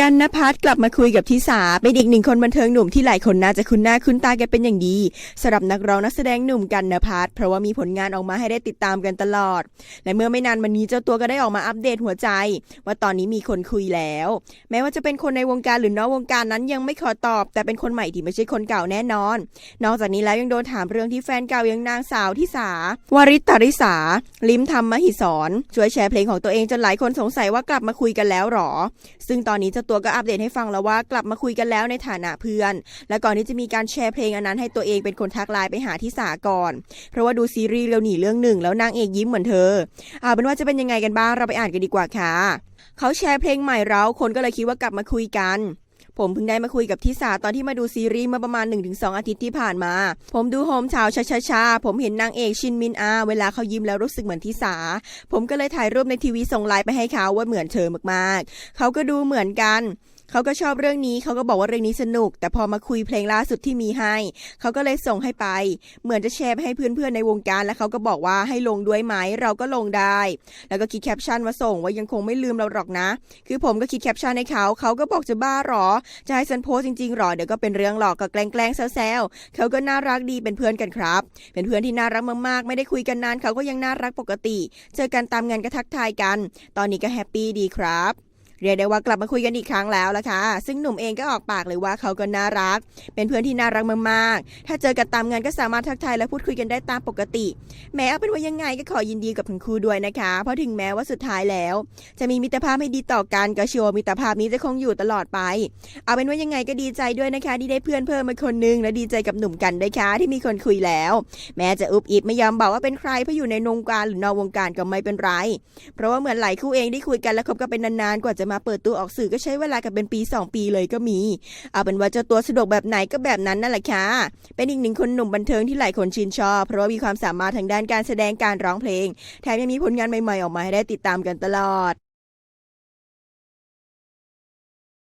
กันนภัสกลับมาคุยกับทิสาเป็นอีกหนึ่งคนบันเทิงหนุ่มที่หลายคนน่าจะคุ้นหน้าคุ้นตากันเป็นอย่างดีสำหรับนักร้องนักแสดงหนุ่มกันนภัสเพราะว่ามีผลงานออกมาให้ได้ติดตามกันตลอด และเมื่อไม่นานมานี้เจ้าตัวก็ได้ออกมาอัปเดตหัวใจ ว่าตอนนี้มีคนคุยแล้ว แม้ว่าจะเป็นคนในวงการหรือนอกวงการนั้นยังไม่ขอตอบ แต่เป็นคนใหม่ที่ไม่ใช่คนเก่าแน่นอน นอกจากนี้แล้วยังโดนถามเรื่องที่แฟนเก่ายังนางสาวทิสาวาริตาริสาลิมทำมหิสรช่วยแชร์เพลงของตัวเองจนหลายคนสงสัยว่ากลับมาคุยกันแล้วหรอ ซึ่งตอนนี้เจ้าตัวก็อัปเดตให้ฟังแล้วว่ากลับมาคุยกันแล้วในฐานะเพื่อน และก่อนที่จะมีการแชร์เพลงอันนั้นให้ตัวเองเป็นคนทักไลน์ไปหาที่สาก่อน เพราะว่าดูซีรีส์เร็วหนีเรื่องหนึ่งแล้วนางเอกยิ้มเหมือนเธอเอาเป็นว่าจะเป็นยังไงกันบ้างเราไปอ่านกันดีกว่าค่ะเขาแชร์เพลงใหม่เราคนก็เลยคิดว่ากลับมาคุยกัน ผมเพิ่งได้มาคุยกับทิสาตอนที่มาดูซีรีส์เมื่อประมาณ 1-2 อาทิตย์ที่ผ่านมา ผมดูโฮมชาวชาชาชาผมเห็นนางเอกชินมินอา เวลาเขายิ้มแล้วรู้สึกเหมือนทิสา ผมก็เลยถ่ายรูปในทีวีส่งไลน์ไปให้เขาว่าเหมือนเธอมากๆ เขาก็ดูเหมือนกัน เขาก็ชอบเรื่องนี้เขาก็บอกว่าเรื่องนี้สนุก แต่พอมาคุยเพลงล่าสุดที่มีให้ เขาก็เลยส่งให้ไป เหมือนจะแชร์ให้เพื่อนๆในวงการ แล้วเขาก็บอกว่าให้ลงด้วยไหมเราก็ลงได้ แล้วก็คิดแคปชั่นมาส่งว่ายังคงไม่ลืมเราหรอกนะ คือผมก็คิดแคปชั่นให้เขาเขาก็บอกจะบ้าหรอ จะให้ฉันโพสจริงๆหรอเดี๋ยวก็เป็นเรื่องหลอกกับแกล้งๆแซวๆเขาก็น่ารักดีเป็นเพื่อนกันครับ เป็นเพื่อนที่น่ารักมากๆ ไม่ได้คุยกันนานเขาก็ยังน่ารักปกติ เจอกันตามงานก็ทักทายกัน ตอนนี้ก็แฮปปี้ดีครับ เรียกได้ว่ากลับมาคุยกันอีกครั้งแล้วละค่ะ ซึ่งหนุ่มเองก็ออกปากเลยว่าเขาก็น่ารัก เป็นเพื่อนที่น่ารักมากๆ ถ้าเจอกันตามงานก็สามารถทักทายและพูดคุยกันได้ตามปกติ แม้เอาเป็นว่ายังไงก็ขอยินดีกับทั้งคู่ด้วยนะคะ เพราะถึงแม้ว่าสุดท้ายแล้ว จะมีมิตรภาพให้ดีต่อกันก็เชื่อว่ามิตรภาพนี้จะคงอยู่ตลอดไป เอาเป็นว่ายังไงก็ดีใจด้วยนะคะที่ได้เพื่อนเพิ่มมาคนนึงและดีใจกับหนุ่มกันด้วยค่ะที่มีคนคุยแล้ว แม้จะอุบอิบไม่ยอมบอกว่าเป็นใครเพราะอยู่ในวงการหรือนอกวงการก็ไม่เป็นไร เพราะว่าเหมือนหลายคู่เองได้คุยกันแล้วคบกันเป็นนานๆกว่าจะมาเปิดตัวออกสื่อก็ใช้เวลากันเป็นปี 2 ปีเลยก็มี เอาเป็นว่าเจ้าตัวสะดวกแบบไหนก็แบบนั้นนั่นแหละค่ะ เป็นอีกหนึ่งคนหนุ่มบันเทิงที่หลายคนชื่นชอบ เพราะว่ามีความสามารถทางด้านการแสดงการร้องเพลง แถมยังมีผลงานใหม่ๆออกมาให้ได้ติดตามกันตลอด